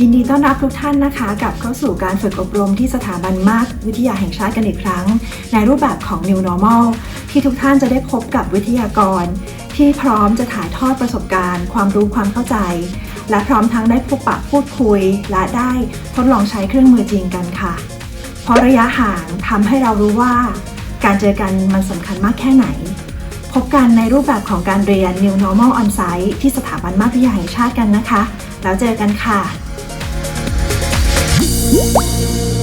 ยินดีต้อนรับทุกท่านนะคะกับเข้าสู่การฝึกอบรมที่สถาบันมาตรวิทยาแห่งชาติกันอีกครั้ง ในรูปแบบของ New Normal ที่ทุกท่านจะได้พบกับวิทยากร ที่พร้อมจะถ่ายทอดประสบการณ์ ความรู้ความเข้าใจ และพร้อมทั้งได้พบปะพูดคุย และได้ทดลองใช้เครื่องมือจริงกันค่ะ เพราะระยะห่างทำให้เรารู้ว่า การเจอกันมันสำคัญมากแค่ไหน พบกันในรูปแบบของการเรียน New Normal On Site ที่สถาบันมาตรวิทยาแห่งชาติกันนะคะ แล้วเจอกันค่ะ Thank you.